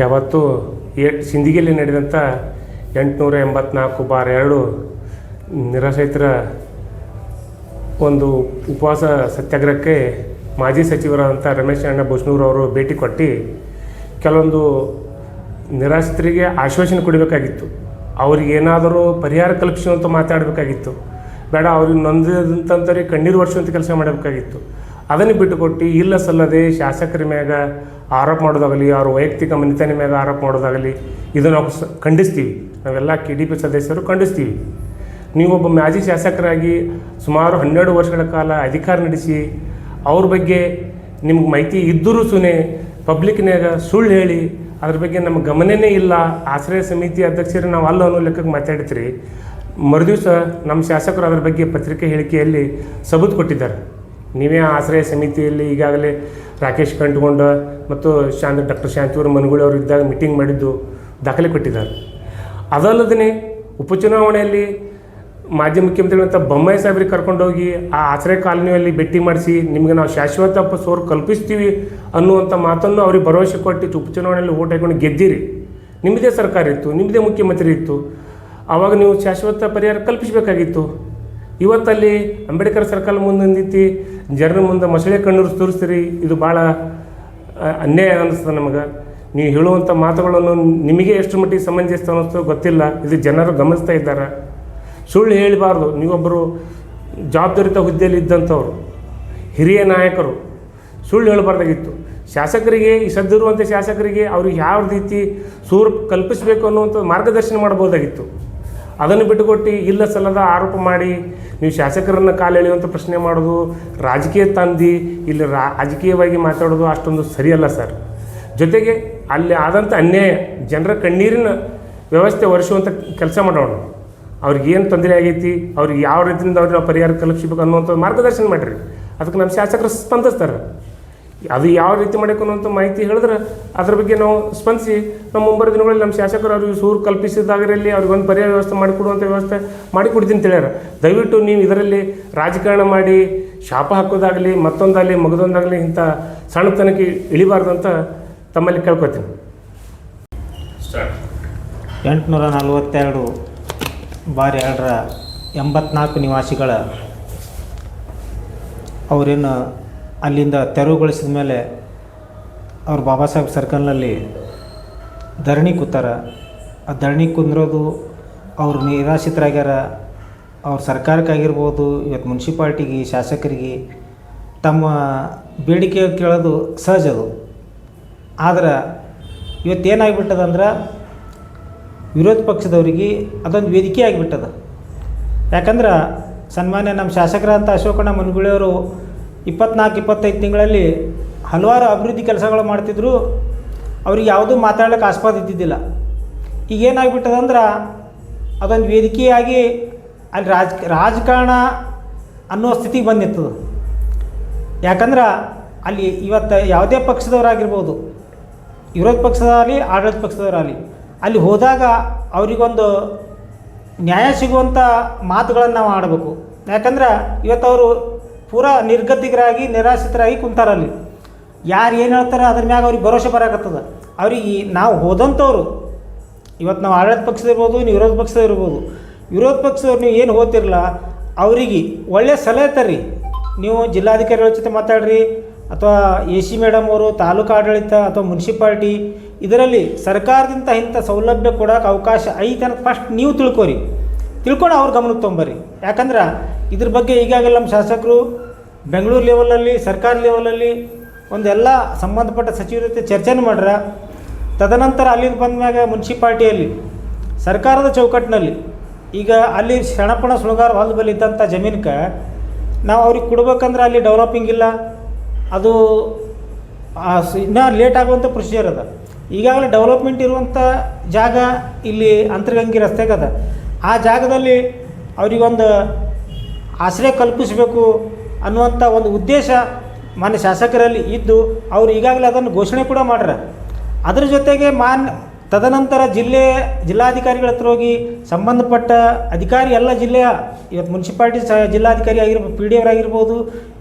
ಯಾವತ್ತು ಸಿಂಧಿಗೆಯಲ್ಲಿ ಸಿಂದಿಗೆಯಲ್ಲಿ ನಡೆದಂಥ ಎಂಟುನೂರ ಎಂಬತ್ನಾಲ್ಕು ಬಾರ್ ಎರಡು ನಿರಾಶ್ರಿತರ ಒಂದು ಉಪವಾಸ ಸತ್ಯಾಗ್ರಹಕ್ಕೆ ಮಾಜಿ ಸಚಿವರಾದಂಥ ರಮೇಶ್ ಅಣ್ಣ ಅವರು ಭೇಟಿ ಕೊಟ್ಟು ಕೆಲವೊಂದು ನಿರಾಶ್ರಿತರಿಗೆ ಆಶ್ವಾಸನೆ ಕೊಡಬೇಕಾಗಿತ್ತು. ಅವ್ರಿಗೆ ಏನಾದರೂ ಪರಿಹಾರ ಕಲ್ಪಿಸುವಂತ ಮಾತಾಡಬೇಕಾಗಿತ್ತು. ಬೇಡ, ಅವ್ರಿಗೆ ನೊಂದಿದಂಥವ್ರಿಗೆ ಕಣ್ಣೀರು ವರ್ಷವಂತ ಕೆಲಸ ಮಾಡಬೇಕಾಗಿತ್ತು. ಅದನ್ನು ಬಿಟ್ಟುಕೊಟ್ಟು ಇಲ್ಲ ಸಲ್ಲದೆ ಶಾಸಕರ ಮ್ಯಾಗ ಆರೋಪ ಮಾಡೋದಾಗಲಿ, ಅವ್ರ ವೈಯಕ್ತಿಕ ಮನಿತನ ಮ್ಯಾಗ ಆರೋಪ ಮಾಡೋದಾಗಲಿ ಇದು ನಾವು ಸ ಖಂಡಿಸ್ತೀವಿ. ನಾವೆಲ್ಲ ಕೆ ಡಿ ಪಿ ಸದಸ್ಯರು ಖಂಡಿಸ್ತೀವಿ. ನೀವೊಬ್ಬ ಮಾಜಿ ಶಾಸಕರಾಗಿ ಸುಮಾರು ಹನ್ನೆರಡು ವರ್ಷಗಳ ಕಾಲ ಅಧಿಕಾರ ನಡೆಸಿ, ಅವ್ರ ಬಗ್ಗೆ ನಿಮ್ಗೆ ಮಾಹಿತಿ ಇದ್ದರೂ ಸುನೆ ಪಬ್ಲಿಕ್ನಾಗ ಸುಳ್ಳು ಹೇಳಿ, ಅದ್ರ ಬಗ್ಗೆ ನಮ್ಮ ಗಮನನೇ ಇಲ್ಲ. ಆಶ್ರಯ ಸಮಿತಿ ಅಧ್ಯಕ್ಷರು ನಾವು ಅಲ್ಲ ಅನ್ನೋ ಲೆಕ್ಕಕ್ಕೆ ಮಾತಾಡ್ತೀರಿ ಮರುದಿವಸ ನಮ್ಮ ಶಾಸಕರು ಅದರ ಬಗ್ಗೆ ಪತ್ರಿಕೆ ಹೇಳಿಕೆಯಲ್ಲಿ ಸಬೂತ್ ಕೊಟ್ಟಿದ್ದಾರೆ. ನೀವೇ ಆಶ್ರಯ ಸಮಿತಿಯಲ್ಲಿ ಈಗಾಗಲೇ ರಾಕೇಶ್ ಕಂಡುಕೊಂಡ ಮತ್ತು ಶಾಂತ, ಡಾಕ್ಟರ್ ಶಾಂತಿವರ ಮನಗುಳಿ ಅವರು ಇದ್ದಾಗ ಮೀಟಿಂಗ್ ಮಾಡಿದ್ದು ದಾಖಲೆ ಕೊಟ್ಟಿದ್ದಾರೆ. ಅದಲ್ಲದೇ ಉಪಚುನಾವಣೆಯಲ್ಲಿ ಮಾಜಿ ಮುಖ್ಯಮಂತ್ರಿಗಳಂತ ಬೊಮ್ಮಾಯಿ ಸಾಹೇಬ್ರಿಗೆ ಕರ್ಕೊಂಡೋಗಿ ಆ ಆಶ್ರಯ ಕಾಲನಿಯಲ್ಲಿ ಭೇಟಿ ಮಾಡಿಸಿ ನಿಮಗೆ ನಾವು ಶಾಶ್ವತ ಸೋರು ಕಲ್ಪಿಸ್ತೀವಿ ಅನ್ನುವಂಥ ಮಾತನ್ನು ಅವ್ರಿಗೆ ಭರವಸೆ ಕೊಟ್ಟು ಉಪಚುನಾವಣೆಯಲ್ಲಿ ಓಟ್ ಹಾಕೊಂಡು ಗೆದ್ದಿರಿ. ನಿಮ್ಮದೇ ಸರ್ಕಾರ ಇತ್ತು ನಿಮ್ಮದೇ ಮುಖ್ಯಮಂತ್ರಿ ಇತ್ತು. ಆವಾಗ ನೀವು ಶಾಶ್ವತ ಪರಿಹಾರ ಕಲ್ಪಿಸಬೇಕಾಗಿತ್ತು. ಇವತ್ತಲ್ಲಿ ಅಂಬೇಡ್ಕರ್ ಸರ್ಕಲ್ ಮುಂದೆ ನಿಂತು ಜನರ ಮುಂದೆ ಮೊಸಳೆ ಕಣ್ಣೂರು ತೋರಿಸ್ತೀರಿ, ಇದು ಭಾಳ ಅನ್ಯಾಯ ಅನ್ನಿಸ್ತದೆ ನಮಗೆ. ನೀವು ಹೇಳುವಂಥ ಮಾತುಗಳನ್ನು ನಿಮಗೆ ಎಷ್ಟು ಮಟ್ಟಿಗೆ ಸಮಂಜಸ ಅನ್ನಿಸ್ತೋ ಗೊತ್ತಿಲ್ಲ, ಇದು ಜನರು ಗಮನಿಸ್ತಾ ಇದ್ದಾರೆ. ಸುಳ್ಳು ಹೇಳಬಾರ್ದು, ನೀವೊಬ್ಬರು ಜವಾಬ್ದಾರಿತ ಹುದ್ದೆಯಲ್ಲಿ ಇದ್ದಂಥವ್ರು, ಹಿರಿಯ ನಾಯಕರು, ಸುಳ್ಳು ಹೇಳಬಾರ್ದಾಗಿತ್ತು. ಶಾಸಕರಿಗೆ, ಈ ಸದ್ದಿರುವಂಥ ಶಾಸಕರಿಗೆ ಅವ್ರಿಗೆ ಯಾವ ರೀತಿ ಸೂರು ಕಲ್ಪಿಸಬೇಕು ಅನ್ನುವಂಥ ಮಾರ್ಗದರ್ಶನ ಮಾಡ್ಬೋದಾಗಿತ್ತು ಅದನ್ನು ಬಿಟ್ಟುಕೊಟ್ಟು ಇಲ್ಲ ಸಲ್ಲದ ಆರೋಪ ಮಾಡಿ ನೀವು ಶಾಸಕರನ್ನ ಕಾಲೆಳೆಯುವಂಥ ಪ್ರಶ್ನೆ ಮಾಡೋದು, ರಾಜಕೀಯ ತಂದು ಇಲ್ಲಿ ರಾಜಕೀಯವಾಗಿ ಮಾತಾಡೋದು ಅಷ್ಟೊಂದು ಸರಿಯಲ್ಲ ಸರ್. ಜೊತೆಗೆ ಅಲ್ಲಿ ಆದಂಥ ಅನ್ಯಾಯ, ಜನರ ಕಣ್ಣೀರಿನ ವ್ಯವಸ್ಥೆ ಒರೆಸುವಂಥ ಕೆಲಸ ಮಾಡೋಣ. ಅವ್ರಿಗೆ ಏನು ತೊಂದರೆ ಆಗೈತಿ, ಅವ್ರಿಗೆ ಯಾವ ರೀತಿಯಿಂದ ಅವ್ರಿಗೆ ಪರಿಹಾರ ಕಲ್ಪಿಸ್ಬೇಕು ಅನ್ನುವಂಥ ಮಾರ್ಗದರ್ಶನ ಮಾಡಿರಿ. ಅದಕ್ಕೆ ನಮ್ಮ ಶಾಸಕರು ಸ್ಪಂದಿಸ್ತಾರೆ ಅದು ಯಾವ ರೀತಿ ಮಾಡಬೇಕು ಅನ್ನೋಂಥ ಮಾಹಿತಿ ಹೇಳಿದ್ರೆ ಅದ್ರ ಬಗ್ಗೆ ನಾವು ಸ್ಪಂದಿಸಿ ನಮ್ಮ ಮುಂಬರುವ ದಿನಗಳಲ್ಲಿ ನಮ್ಮ ಶಾಸಕರು ಅವ್ರಿಗೆ ಸೂರು ಕಲ್ಪಿಸಿದಾಗರಲ್ಲಿ ಅವ್ರಿಗೊಂದು ಪರಿಹಾರ ವ್ಯವಸ್ಥೆ ಮಾಡಿಕೊಡುವಂಥ ವ್ಯವಸ್ಥೆ ಮಾಡಿಕೊಡ್ತೀನಿ ಅಂತ ಹೇಳ್ಯಾರ. ದಯವಿಟ್ಟು ನೀವು ಇದರಲ್ಲಿ ರಾಜಕಾರಣ ಮಾಡಿ ಶಾಪ ಹಾಕೋದಾಗಲಿ ಮತ್ತೊಂದಾಗಲಿ ಮಗದೊಂದಾಗಲಿ ಇಂಥ ಸಣ್ಣತನಕ್ಕೆ ಇಳಿಬಾರ್ದು ಅಂತ ತಮ್ಮಲ್ಲಿ ಕೇಳ್ಕೊತೀನಿ. ಎಂಟುನೂರ ನಲವತ್ತೆರಡು ಬಾರಿ ಎರಡರ ಎಂಬತ್ನಾಲ್ಕು ನಿವಾಸಿಗಳ ಅವರೇನು ಅಲ್ಲಿಂದ ತೆರವುಗೊಳಿಸಿದ ಮೇಲೆ ಅವ್ರು ಬಾಬಾ ಸಾಹೇಬ್ ಸರ್ಕಲ್ನಲ್ಲಿ ಧರಣಿ ಕೂತಾರ. ಆ ಧರಣಿ ಕುಂದಿರೋದು ಅವರು ನಿರಾಶ್ರಿತರಾಗ್ಯಾರ. ಅವ್ರ ಸರ್ಕಾರಕ್ಕಾಗಿರ್ಬೋದು, ಇವತ್ತು ಮುನ್ಸಿಪಾಲ್ಟಿಗೆ, ಶಾಸಕರಿಗೆ ತಮ್ಮ ಬೇಡಿಕೆ ಕೇಳೋದು ಸಹಜ ಅದು. ಆದ್ರೆ ಇವತ್ತು ಏನಾಗ್ಬಿಟ್ಟದಂದ್ರೆ ವಿರೋಧ ಪಕ್ಷದವರಿಗೆ ಅದೊಂದು ವೇದಿಕೆ ಆಗಿಬಿಟ್ಟದ. ಯಾಕಂದ್ರೆ ಸನ್ಮಾನ್ಯ ನಮ್ಮ ಶಾಸಕರಂತ ಅಶೋಕಣ್ಣ ಮನ್ಗುಳಿಯವರು ಇಪ್ಪತ್ನಾಲ್ಕು, ಇಪ್ಪತ್ತೈದು ತಿಂಗಳಲ್ಲಿ ಹಲವಾರು ಅಭಿವೃದ್ಧಿ ಕೆಲಸಗಳು ಮಾಡ್ತಿದ್ರು. ಅವ್ರಿಗೆ ಯಾವುದೂ ಮಾತಾಡ್ಲಿಕ್ಕೆ ಆಸ್ಪದ ಇದ್ದಿದ್ದಿಲ್ಲ. ಈಗ ಏನಾಗ್ಬಿಟ್ಟದಂದ್ರೆ ಅದೊಂದು ವೇದಿಕೆಯಾಗಿ ಅಲ್ಲಿ ರಾಜ, ರಾಜಕಾರಣ ಅನ್ನೋ ಸ್ಥಿತಿಗೆ ಬಂದಿತ್ತು ಯಾಕಂದ್ರೆ ಅಲ್ಲಿ ಇವತ್ತು ಯಾವುದೇ ಪಕ್ಷದವರಾಗಿರ್ಬೋದು, ವಿರೋಧ ಪಕ್ಷದಾಗಲಿ, ಆಡಳಿತ ಪಕ್ಷದವರಾಗಲಿ, ಅಲ್ಲಿ ಹೋದಾಗ ಅವರಿಗೊಂದು ನ್ಯಾಯ ಸಿಗುವಂಥ ಮಾತುಗಳನ್ನು ನಾವು ಆಡಬೇಕು. ಯಾಕಂದ್ರೆ ಇವತ್ತು ಅವರು ಪೂರಾ ನಿರ್ಗತಿಕರಾಗಿ ನಿರಾಶ್ರಿತರಾಗಿ ಕುಂತಾರಲ್ಲಿ ಯಾರು ಏನು ಹೇಳ್ತಾರೆ ಅದ್ರ ಮ್ಯಾಗ ಅವ್ರಿಗೆ ಭರೋಸೆ ಬರಾಕತ್ತದ. ಅವ್ರಿಗೆ ನಾವು ಹೋದಂಥವ್ರು ಇವತ್ತು ನಾವು ಆಡಳಿತ ಪಕ್ಷದಿರ್ಬೋದು ನೀವು ವಿರೋಧ ಪಕ್ಷದ ಇರ್ಬೋದು, ವಿರೋಧ ಪಕ್ಷದವ್ರು ನೀವು ಏನು ಓದ್ತಿರಲ್ಲ ಅವರಿಗೆ ಒಳ್ಳೆಯ ಸಲಹೆ ತರ್ರಿ. ನೀವು ಜಿಲ್ಲಾಧಿಕಾರಿಗಳ ಜೊತೆ ಮಾತಾಡ್ರಿ, ಅಥವಾ ಎ ಸಿ ಮೇಡಮ್ ಅವರು, ತಾಲೂಕು ಆಡಳಿತ ಅಥವಾ ಮುನ್ಸಿಪಾಲ್ಟಿ, ಇದರಲ್ಲಿ ಸರ್ಕಾರದಿಂದ ಇಂಥ ಸೌಲಭ್ಯ ಕೊಡೋಕೆ ಅವಕಾಶ ಐತೆ ಅಂತ ಫಸ್ಟ್ ನೀವು ತಿಳ್ಕೊರಿ. ತಿಳ್ಕೊಂಡು ಅವ್ರ ಗಮನಕ್ಕೆ ತೊಂಬರಿ ಯಾಕಂದ್ರೆ ಇದ್ರ ಬಗ್ಗೆ ಈಗಾಗಲೇ ನಮ್ಮ ಶಾಸಕರು ಬೆಂಗಳೂರು ಲೆವೆಲಲ್ಲಿ ಸರ್ಕಾರ ಲೆವೆಲಲ್ಲಿ ಒಂದೆಲ್ಲ ಸಂಬಂಧಪಟ್ಟ ಸಚಿವರ ಜೊತೆ ಚರ್ಚೆನೂ ಮಾಡ್ರ. ತದನಂತರ ಅಲ್ಲಿಂದ ಬಂದ್ಮ್ಯಾಗ ಮುನ್ಸಿಪಾಲ್ಟಿಯಲ್ಲಿ, ಸರ್ಕಾರದ ಚೌಕಟ್ಟಿನಲ್ಲಿ ಈಗ ಅಲ್ಲಿ ಶಣಪಣ ಸುಳಗಾರ ಹೊಲದ ಬಳಿ ಇದ್ದಂಥ ನಾವು ಅವ್ರಿಗೆ ಕೊಡ್ಬೇಕಂದ್ರೆ ಅಲ್ಲಿ ಡೆವಲಪಿಂಗ್ ಇಲ್ಲ. ಅದು ಇನ್ನೂ ಲೇಟ್ ಆಗುವಂಥ ಪ್ರೊಸೀಜರ್ ಅದ. ಈಗಾಗಲೇ ಡೆವಲಪ್ಮೆಂಟ್ ಇರುವಂಥ ಜಾಗ ಇಲ್ಲಿ ಅಂತರ್ಗಂಗಿ ರಸ್ತೆಗದ. ಆ ಜಾಗದಲ್ಲಿ ಅವರಿಗೊಂದು ಆಶ್ರಯ ಕಲ್ಪಿಸಬೇಕು ಅನ್ನುವಂಥ ಒಂದು ಉದ್ದೇಶ ಮಾನ್ಯ ಶಾಸಕರಲ್ಲಿ ಇದ್ದು ಅವರು ಈಗಾಗಲೇ ಅದನ್ನು ಘೋಷಣೆ ಕೂಡ ಮಾಡ್ರ. ಅದರ ಜೊತೆಗೆ ಮಾನ್ ತದನಂತರ ಜಿಲ್ಲೆ ಜಿಲ್ಲಾಧಿಕಾರಿಗಳ ಹತ್ರ ಹೋಗಿ ಸಂಬಂಧಪಟ್ಟ ಅಧಿಕಾರಿ ಎಲ್ಲ ಜಿಲ್ಲೆಯ, ಇವತ್ತು ಮುನ್ಸಿಪಾಲ್ಟಿ ಸಹ ಜಿಲ್ಲಾಧಿಕಾರಿ ಆಗಿರ್ಬೋದು ಪಿ ಡಿ ಅವರಾಗಿರ್ಬೋದು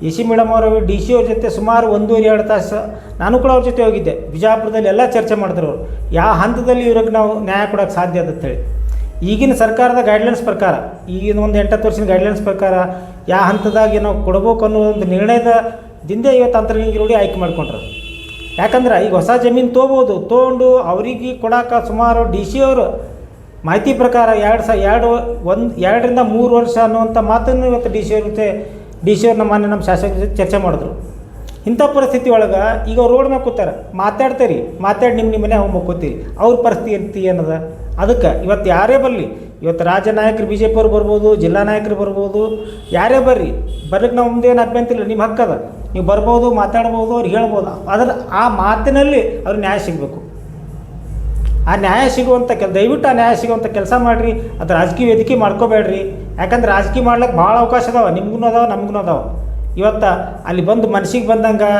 ಎ ಸಿ ಮೇಡಮ್ ಅವರು, ಡಿ ಸಿ ಅವ್ರ ಜೊತೆ ಸುಮಾರು ಒಂದೂವರೆ, ಎರಡು ತಾಸು ನಾನು ಕೂಡ ಅವ್ರ ಜೊತೆ ಹೋಗಿದ್ದೆ. ಬಿಜಾಪುರದಲ್ಲಿ ಎಲ್ಲ ಚರ್ಚೆ ಮಾಡಿದ್ರು ಅವರು. ಯಾವ ಹಂತದಲ್ಲಿ ಇವ್ರಿಗೆ ನಾವು ನ್ಯಾಯ ಕೊಡೋಕ್ಕೆ ಸಾಧ್ಯ ಅಂತ ಅಂತೇಳಿ ಈಗಿನ ಸರ್ಕಾರದ ಗೈಡ್ಲೈನ್ಸ್ ಪ್ರಕಾರ, ಈಗಿನ ಒಂದು ಎಂಟತ್ತು ವರ್ಷದ ಗೈಡ್ಲೈನ್ಸ್ ಪ್ರಕಾರ ಯಾವ ಹಂತದಾಗಿ ನಾವು ಕೊಡಬೇಕು ಅನ್ನೋ ಒಂದು ನಿರ್ಣಯದ ದಿಂದೆ ಇವತ್ತು ಅಂತರ್ಗಂಗೆ ರೂಢಿ ಆಯ್ಕೆ ಮಾಡ್ಕೊಂಡ್ರು. ಯಾಕಂದ್ರೆ ಈಗ ಹೊಸ ಜಮೀನು ತೊಗೋಬೋದು ತೊಗೊಂಡು ಅವರಿಗೆ ಕೊಡಾಕ ಸುಮಾರು ಡಿ ಸಿ ಅವರು ಮಾಹಿತಿ ಪ್ರಕಾರ ಎರಡು ಸ, ಎರಡು ಒಂದು, ಎರಡರಿಂದ ಮೂರು ವರ್ಷ ಅನ್ನುವಂಥ ಮಾತನ್ನು ಇವತ್ತು ಡಿ ಸಿ ಅವ್ರ ಜೊತೆ ಡಿ ಸಿ ಅವ್ರನ್ನ ಮಾನ್ಯ ನಮ್ಮ ಶಾಸಕರ ಜೊತೆ ಚರ್ಚೆ ಮಾಡಿದ್ರು. ಇಂಥ ಪರಿಸ್ಥಿತಿ ಒಳಗೆ ಈಗ ಅವ್ರು ರೋಡ್ ಮ್ಯಾಗ ಕೂತಾರ. ಮಾತಾಡ್ತೀರಿ, ಮಾತಾಡಿ ನಿಮ್ಮ ನಿಮ್ಮನೆ ಹೋಗಿ ಮಕ್ಕೋತೀರಿ. ಅವ್ರ ಪರಿಸ್ಥಿತಿ ಏನದ? ಅದಕ್ಕೆ ಇವತ್ತು ಯಾರೇ ಬರಲಿ, ಇವತ್ತು ರಾಜ್ಯ ನಾಯಕರು ಬಿ ಜೆ ಪಿ ಅವ್ರು ಬರ್ಬೋದು, ಜಿಲ್ಲಾ ನಾಯಕರು ಬರ್ಬೋದು, ಯಾರೇ ಬರ್ರಿ ಬರ್ಲಿಕ್ಕೆ ನಾವು ಮುಂದೇನು ಅಭ್ಯಂತಿಲ್ಲ ನಿಮ್ಮ ಹಕ್ಕದ ನೀವು ಬರ್ಬೋದು, ಮಾತಾಡ್ಬೋದು, ಅವ್ರು ಹೇಳ್ಬೋದು. ಅದರ ಆ ಮಾತಿನಲ್ಲಿ ಅವ್ರಿಗೆ ನ್ಯಾಯ ಸಿಗಬೇಕು. ಆ ನ್ಯಾಯ ಸಿಗುವಂಥ ಕೆಲ, ದಯವಿಟ್ಟು ಆ ನ್ಯಾಯ ಸಿಗುವಂಥ ಕೆಲಸ ಮಾಡಿರಿ, ಅದು ರಾಜಕೀಯ ವೇದಿಕೆ ಮಾಡ್ಕೋಬೇಡ್ರಿ. ಯಾಕಂದ್ರೆ ರಾಜಕೀಯ ಮಾಡ್ಲಿಕ್ಕೆ ಭಾಳ ಅವಕಾಶ ಅದಾವ ನಿಮ್ಗೂ ಅದಾವ ನಮಗೂ ಅದಾವ. ಇವತ್ತು ಅಲ್ಲಿ ಬಂದು ಮನಸ್ಸಿಗೆ ಬಂದಂಗೆ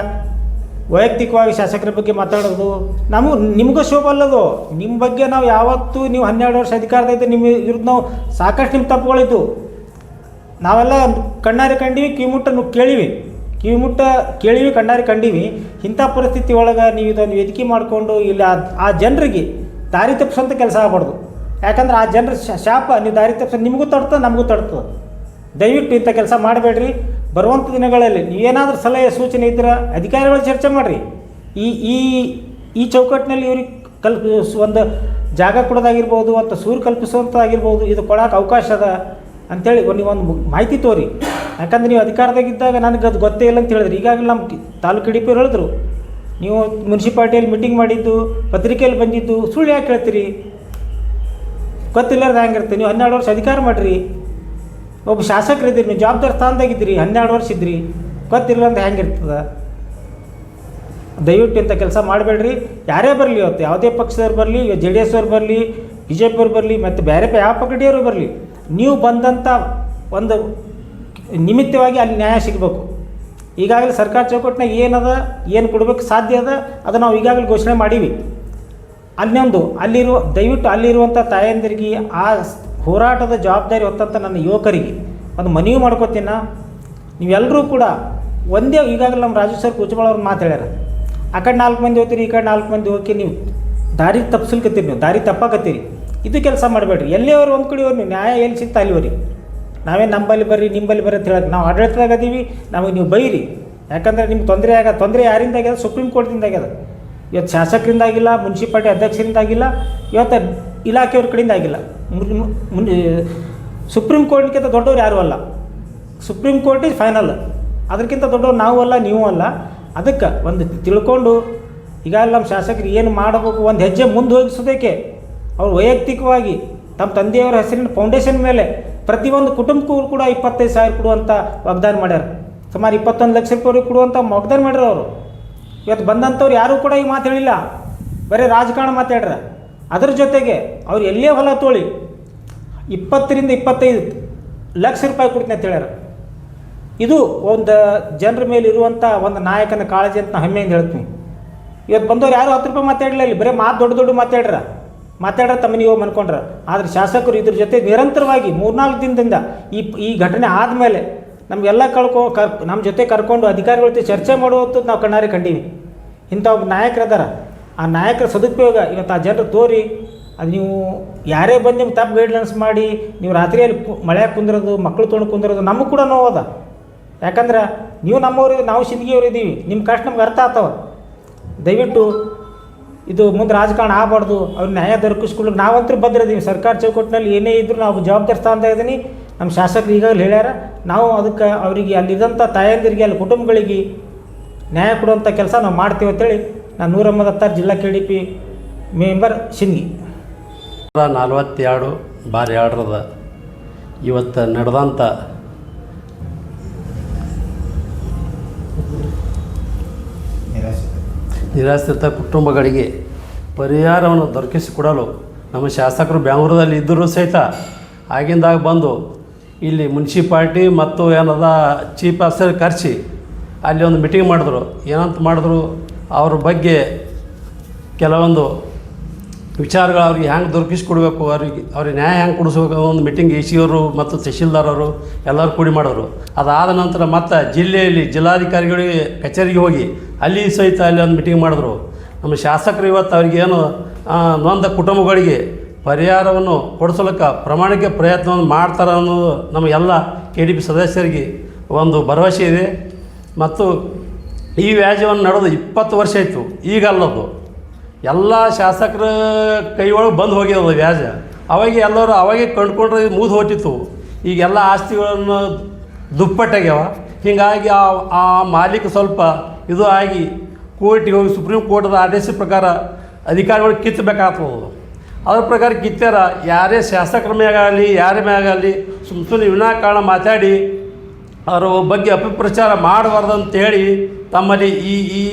ವೈಯಕ್ತಿಕವಾಗಿ ಶಾಸಕರ ಬಗ್ಗೆ ಮಾತಾಡೋದು ನಮಗೂ ನಿಮಗೂ ಶೋಭ ಅಲ್ಲದು. ನಿಮ್ಮ ಬಗ್ಗೆ ನಾವು ಯಾವತ್ತೂ ನೀವು ಹನ್ನೆರಡು ವರ್ಷ ಅಧಿಕಾರದೈತೆ ನಿಮ್ಮ ವಿರುದ್ಧ ನಾವು ಸಾಕಷ್ಟು ನಿಮ್ಮ ತಪ್ಪುಗಳಿದ್ದು ನಾವೆಲ್ಲ ಕಣ್ಣಾರೆ ಕಂಡೀವಿ ಕಿವಿಮುಟ್ಟ ಕೇಳೀವಿ. ಕಿವಿಮುಟ್ಟ ಕೇಳೀವಿ, ಕಣ್ಣಾರಿ ಕಂಡೀವಿ. ಇಂಥ ಪರಿಸ್ಥಿತಿ ಒಳಗೆ ನೀವು ಇದೊಂದು ವೇದಿಕೆ ಮಾಡಿಕೊಂಡು ಇಲ್ಲಿ ಆ ಜನರಿಗೆ ದಾರಿ ತಪ್ಪಿಸೋಂಥ ಕೆಲಸ ಆಗಬಾರ್ದು. ಯಾಕಂದ್ರೆ ಆ ಜನರ ಶಾಪ, ನೀವು ದಾರಿ ತಪ್ಪಿಸ ನಿಮಗೂ ತಡ್ತದೆ, ನಮಗೂ ತಡ್ತದೆ. ದಯವಿಟ್ಟು ಇಂಥ ಕೆಲಸ ಮಾಡಬೇಡ್ರಿ. ಬರುವಂಥ ದಿನಗಳಲ್ಲಿ ನೀವೇನಾದರೂ ಸಲಹೆ, ಸೂಚನೆ ಇದ್ರೆ ಅಧಿಕಾರಿಗಳು ಚರ್ಚೆ ಮಾಡಿರಿ. ಈ ಈ ಈ ಚೌಕಟ್ಟಿನಲ್ಲಿ ಇವ್ರಿಗೆ ಕಲ್ಪ, ಒಂದು ಜಾಗ ಕೊಡೋದಾಗಿರ್ಬೋದು, ಅಥವಾ ಸೂರು ಕಲ್ಪಿಸುವಂಥದ್ದಾಗಿರ್ಬೋದು, ಇದು ಕೊಡೋಕೆ ಅವಕಾಶ ಅದ ಅಂಥೇಳಿ ಒಂದು ನೀವೊಂದು ಮಾಹಿತಿ ತೋರಿ. ಯಾಕಂದ್ರೆ ನೀವು ಅಧಿಕಾರದಾಗಿದ್ದಾಗ ನನಗೆ ಅದು ಗೊತ್ತೇ ಇಲ್ಲ ಅಂತ ಹೇಳಿದ್ರಿ. ಈಗಾಗಲೇ ನಮ್ಮ ತಾಲೂಕು ಡಿ ಹೇಳಿದ್ರು. ನೀವು ಮುನ್ಸಿಪಾಲ್ಟಿಯಲ್ಲಿ ಮೀಟಿಂಗ್ ಮಾಡಿದ್ದು, ಪತ್ರಿಕೆಯಲ್ಲಿ ಬಂದಿದ್ದು ಸುಳ್ಳು ಯಾಕೆ ಹೇಳ್ತೀರಿ? ಗೊತ್ತಿಲ್ಲದ ಹ್ಯಾಂಗಿರ್ತೀನಿ ನೀವು ಹನ್ನೆರಡು ವರ್ಷ ಅಧಿಕಾರ ಮಾಡಿರಿ. ಒಬ್ಬ ಶಾಸಕರಿದ್ದೀರಿ ನೀವು ಜವಾಬ್ದಾರಿ ಸ್ಥಾನದಾಗಿದ್ದೀರಿ ಹನ್ನೆರಡು ವರ್ಷ ಇದ್ರಿ ಗೊತ್ತಿಲ್ಲ ಅಂತ ಹೆಂಗಿರ್ತದ? ದಯವಿಟ್ಟು ಇಂಥ ಕೆಲಸ ಮಾಡಬೇಡ್ರಿ. ಯಾರೇ ಬರಲಿ ಇವತ್ತು, ಯಾವುದೇ ಪಕ್ಷದವ್ರು ಬರಲಿ ಜೆ ಡಿ ಎಸ್ ಅವ್ರು ಬರಲಿ, ಬಿ ಜೆ ಪಿಯವ್ರು ಬರಲಿ, ಮತ್ತು ಬೇರೆ ಯಾವ ಪಕಡಿಯವರು ಬರಲಿ, ನೀವು ಬಂದಂಥ ಒಂದು ನಿಮಿತ್ತವಾಗಿ ಅಲ್ಲಿ ನ್ಯಾಯ ಸಿಗಬೇಕು. ಈಗಾಗಲೇ ಸರ್ಕಾರ ಚೌಕಟ್ಟಿನಾಗ ಏನದ, ಏನು ಕೊಡಬೇಕು ಸಾಧ್ಯ ಅದ ಅದು ನಾವು ಈಗಾಗಲೇ ಘೋಷಣೆ ಮಾಡೀವಿ. ಅಲ್ಲೊಂದು, ಅಲ್ಲಿರುವ, ದಯವಿಟ್ಟು ಅಲ್ಲಿರುವಂಥ ತಾಯಂದಿರಿಗೆ ಆ ಹೋರಾಟದ ಜವಾಬ್ದಾರಿ ಹೊತ್ತಂಥ ನನ್ನ ಯುವಕರಿಗೆ. ಒಂದು ಮನವಿ ಮಾಡ್ಕೋತೀನ ನೀವೆಲ್ಲರೂ ಕೂಡ ಒಂದೇ ಈಗಾಗಲೇ ನಮ್ಮ ರಾಜು ಸರ್ ಕುಚ್ಚಬಾಳ ಅವ್ರು ಮಾತಾಡ್ಯಾರ ಆ ಕಡೆ ನಾಲ್ಕು ಮಂದಿ ಹೋಗ್ತೀರಿ, ಈ ಕಡೆ ನಾಲ್ಕು ಮಂದಿ ಹೋಗಿ ನೀವು ದಾರಿ ತಪ್ಪಿಸ್ಲಿಕತ್ತೀರಿ ನೀವು, ದಾರಿ ತಪ್ಪಾಕತ್ತೀರಿ. ಇದು ಕೆಲಸ ಮಾಡಬೇಡ್ರಿ. ಎಲ್ಲಿಯವರು ಒಂದು ಕಡೆ ಅವ್ರು ನೀವು, ನ್ಯಾಯ ಎಲ್ಲಿ ಸಿಗ್ತಾ ಅಲ್ಲಿವರಿ ನಾವೇ ನಂಬಲ್ಲಿ ಬರ್ರಿ ನಿಂಬಲ್ಲಿ ಬರ್ರಿ ಅಂತ ಹೇಳೋದು ನಾವು ಆಡಳಿತದಾಗ ಅದೀವಿ ನಮಗೆ ನೀವು ಬೈರಿ. ಯಾಕಂದ್ರೆ ನಿಮ್ಗೆ ತೊಂದರೆ ಆಗ, ತೊಂದರೆ ಯಾರಿಂದ ಆಗ್ಯದ? ಸುಪ್ರೀಂ ಕೋರ್ಟಿಂದ ಆಗ್ಯದ. ಇವತ್ತು ಶಾಸಕರಿಂದಾಗಿಲ್ಲ ಮುನ್ಸಿಪಾಲ್ಟಿ ಅಧ್ಯಕ್ಷರಿಂದ ಆಗಿಲ್ಲ, ಇವತ್ತು ಇಲಾಖೆಯವ್ರ ಕಡೆಯಿಂದ ಆಗಿಲ್ಲ. ಮುನ್ ಸುಪ್ರೀಂ ಕೋರ್ಟ್ಗಿಂತ ದೊಡ್ಡವ್ರು ಯಾರೂ ಅಲ್ಲ. Supreme court is final. ಅದಕ್ಕಿಂತ ದೊಡ್ಡವ್ರು ನಾವು ಅಲ್ಲ, ನೀವು ಅಲ್ಲ. ಅದಕ್ಕೆ ಒಂದು ತಿಳ್ಕೊಂಡು ಈಗ ನಮ್ಮ ಶಾಸಕರು ಏನು ಮಾಡಬೇಕು, ಒಂದು ಹೆಜ್ಜೆ ಮುಂದೆ ಹೋಗಿಸೋದಕ್ಕೆ ಅವ್ರು ವೈಯಕ್ತಿಕವಾಗಿ ತಮ್ಮ ತಂದೆಯವರ ಹೆಸರಿನ ಫೌಂಡೇಶನ್ ಮೇಲೆ ಪ್ರತಿಯೊಂದು ಕುಟುಂಬಕ್ಕೂ ಕೂಡ ಇಪ್ಪತ್ತೈದು ಸಾವಿರ ಕೊಡುವಂಥ ವಾಗ್ದಾನ ಮಾಡ್ಯಾರ. ಸುಮಾರು ಇಪ್ಪತ್ತೊಂದು ಲಕ್ಷ ರೂಪಾಯಿ ಕೊಡುವಂಥ ವಾಗ್ದಾನ ಮಾಡ್ಯಾರ ಅವರು. ಇವತ್ತು ಬಂದಂಥವ್ರು ಯಾರೂ ಕೂಡ ಈ ಮಾತು ಹೇಳಿಲ್ಲ. ಬರೀ ರಾಜಕಾರಣ ಮಾತಾಡ್ರ ಅದ್ರ ಜೊತೆಗೆ ಅವ್ರು ಎಲ್ಲೇ ಹೊಲ ತೋಳಿ ಇಪ್ಪತ್ತರಿಂದ ಇಪ್ಪತ್ತೈದು ಲಕ್ಷ ರೂಪಾಯಿ ಕೊಡ್ತೀನಿ ಅಂತ ಹೇಳ್ಯಾರ. ಇದು ಒಂದು ಜನರ ಮೇಲೆ ಇರುವಂಥ ಒಂದು ನಾಯಕನ ಕಾಳಜಿ ಅಂತ ನಾನು ಹೆಮ್ಮೆಯಿಂದ ಹೇಳ್ತೀನಿ. ಇವತ್ತು ಬಂದವ್ರು ಯಾರು ಹತ್ತು ರೂಪಾಯಿ ಮಾತಾಡಲಿಲ್ಲ ಇಲ್ಲಿ, ಬರೀ ಮಾತು ದೊಡ್ಡ ದೊಡ್ಡ ಮಾತಾಡ್ರ. ಮಾತಾಡ್ರ ತಮ್ಮನಿಗೆ ಹೋಗಿ ಅನ್ಕೊಂಡ್ರ ಆದರೆ ಶಾಸಕರು ಇದ್ರ ಜೊತೆ ನಿರಂತರವಾಗಿ ಮೂರ್ನಾಲ್ಕು ದಿನದಿಂದ ಈ ಈ ಘಟನೆ ಆದಮೇಲೆ ನಮಗೆಲ್ಲ ಕಳ್ಕೊ ಕರ್ ನಮ್ಮ ಜೊತೆ ಕರ್ಕೊಂಡು ಅಧಿಕಾರಿಗಳ ಜೊತೆ ಚರ್ಚೆ ಮಾಡುವಂಥದ್ದು ನಾವು ಕಣ್ಣಾರೆ ಕಂಡೀವಿ. ಇಂಥ ಒಬ್ಬ ನಾಯಕರು ಅದಾರ ಆ ನಾಯಕರ ಸದುಪಯೋಗ ಇವತ್ತು ಆ ಜನರು ತೋರಿ, ಅದು ನೀವು ಯಾರೇ ಬಂದು ನಿಮ್ಗೆ ತಪ್ಪು ಗೈಡ್ಲೈನ್ಸ್ ಮಾಡಿ, ನೀವು ರಾತ್ರಿಯಲ್ಲಿ ಮಳೆ ಕುಂದಿರೋದು, ಮಕ್ಕಳು ತೊಗೊಂಡು ಕುಂದಿರೋದು, ನಮಗೆ ಕೂಡ ನೋವದ ಯಾಕಂದ್ರೆ ನೀವು ನಮ್ಮವ್ರು, ನಾವು ಸಿಂದಗಿಯವ್ರು ಇದ್ದೀವಿ ನಿಮ್ಮ ಕಷ್ಟ ನಮ್ಗೆ ಅರ್ಥ ಆಗ್ತಾವ. ದಯವಿಟ್ಟು ಇದು ಮುಂದೆ ರಾಜಕಾರಣ ಆಗಬಾರ್ದು. ಅವ್ರ ನ್ಯಾಯ ದೊರಕಿಸ್ಕೊಳ್ಳೋಕೆ ನಾವಂತೂ ಬದ್ರದೀವಿ. ಸರ್ಕಾರ ಚೌಕಟ್ಟಿನಲ್ಲಿ ಏನೇ ಇದ್ದರೂ ನಾವು ಜವಾಬ್ದಾರಿ ಅಂತ ಇದ್ದೀನಿ. ನಮ್ಮ ಶಾಸಕರು ಈಗಾಗಲೇ ಹೇಳ್ಯಾರ, ನಾವು ಅದಕ್ಕೆ ಅವರಿಗೆ ಅಲ್ಲಿದ್ದಂಥ ತಾಯಂದಿರಿಗೆ, ಅಲ್ಲಿ ಕುಟುಂಬಗಳಿಗೆ ನ್ಯಾಯ ಕೊಡುವಂಥ ಕೆಲಸ ನಾವು ಮಾಡ್ತೀವಿ ಅಂತೇಳಿ ನಾನು ನೂರ ಎಂಬತ್ತಾರು ಜಿಲ್ಲಾ ಕೆ ಡಿ ಪಿ ಮೆಂಬರ್ ಶಿಂಗಿ ನಲ್ವತ್ತೆರಡು ಬಾರಿ ಎರಡರದ ಇವತ್ತು ನಡೆದಂಥ ನಿರಾಶ್ರಿತ ಕುಟುಂಬಗಳಿಗೆ ಪರಿಹಾರವನ್ನು ದೊರಕಿಸಿಕೊಡಲು ನಮ್ಮ ಶಾಸಕರು ಬೆಂಗಳೂರಲ್ಲಿ ಇದ್ದರೂ ಸಹಿತ ಆಗಿಂದಾಗ ಬಂದು ಇಲ್ಲಿ ಮುನ್ಸಿಪಾಲ್ಟಿ ಮತ್ತು ಏನದ ಚೀಫ್ ಆಫೀಸರ್ ಕರೆಸಿ ಅಲ್ಲಿ ಒಂದು ಮೀಟಿಂಗ್ ಮಾಡಿದ್ರು. ಏನಂತ ಮಾಡಿದ್ರು? ಅವ್ರ ಬಗ್ಗೆ ಕೆಲವೊಂದು ವಿಚಾರಗಳು ಅವ್ರಿಗೆ ಹೆಂಗೆ ದೊರಕಿಸ್ಕೊಡ್ಬೇಕು, ಅವ್ರಿಗೆ ಅವ್ರಿಗೆ ನ್ಯಾಯ ಹೆಂಗೆ ಕೊಡಿಸ್ಬೇಕು ಒಂದು ಮೀಟಿಂಗ್ ಎ ಸಿ ಅವರು ಮತ್ತು ತಹಶೀಲ್ದಾರರು ಎಲ್ಲರೂ ಕೂಡಿ ಮಾಡೋರು ಅದಾದ ನಂತರ ಮತ್ತೆ ಜಿಲ್ಲೆಯಲ್ಲಿ ಜಿಲ್ಲಾಧಿಕಾರಿಗಳಿಗೆ ಕಚೇರಿಗೆ ಹೋಗಿ ಅಲ್ಲಿ ಸಹಿತ ಅಲ್ಲಿ ಒಂದು ಮೀಟಿಂಗ್ ಮಾಡಿದ್ರು. ನಮ್ಮ ಶಾಸಕರು ಇವತ್ತು ಅವ್ರಿಗೇನು ನೊಂದ ಕುಟುಂಬಗಳಿಗೆ ಪರಿಹಾರವನ್ನು ಕೊಡಿಸಲಿಕ್ಕೆ ಪ್ರಮಾಣಿಕ ಪ್ರಯತ್ನವನ್ನು ಮಾಡ್ತಾರೆ ಅನ್ನೋದು ನಮ್ಮ ಎಲ್ಲ ಕೆ ಡಿ ಪಿ ಸದಸ್ಯರಿಗೆ ಒಂದು ಭರವಸೆ ಇದೆ. ಮತ್ತು ಈ ವ್ಯಾಜ್ಯವನ್ನು ನಡೆದು ಇಪ್ಪತ್ತು ವರ್ಷ ಆಯಿತು. ಈಗ ಅಲ್ಲದು. ಎಲ್ಲ ಶಾಸಕರ ಒಳಗೆ ಬಂದು ಹೋಗ್ಯದ ವ್ಯಾಜ. ಅವಾಗೆ ಎಲ್ಲರೂ ಅವಾಗೆ ಕಂಡುಕೊಂಡ್ರೆ ಮುಗಿದು ಹೋಗ್ತಿತ್ತು. ಈಗೆಲ್ಲ ಆಸ್ತಿಗಳನ್ನು ದುಪ್ಪಟ್ಟಾಗ್ಯಾವ. ಹೀಗಾಗಿ ಆ ಆ ಮಾಲೀಕ ಸ್ವಲ್ಪ ಇದು ಆಗಿ ಕೋರ್ಟಿಗೆ ಹೋಗಿ ಸುಪ್ರೀಂ ಕೋರ್ಟದ ಆದೇಶ ಪ್ರಕಾರ ಅಧಿಕಾರಿಗಳು ಕಿತ್ತಬೇಕಾಗ್ತದೆ. ಅದ್ರ ಪ್ರಕಾರ ಕಿತ್ತಾರ. ಯಾರೇ ಶಾಸಕರ ಮ್ಯಾಗಾಗಲಿ, ಯಾರ ಮ್ಯಾಗಾಗಲಿ ಸುಮ್ಮ ಸುಮ್ಮನೆ ವಿನಾಕಾರಣ ಮಾತಾಡಿ, ಅವರ ಬಗ್ಗೆ ಅಪಪ್ರಚಾರ ಮಾಡಬಾರ್ದು ಅಂತೇಳಿ ತಮ್ಮಲ್ಲಿ ಈ ಈ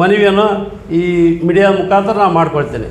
ಮನವಿಯನ್ನು ಈ ಮೀಡಿಯಾ ಮುಖಾಂತರ ನಾನು ಮಾಡ್ಕೊಳ್ತೇನೆ.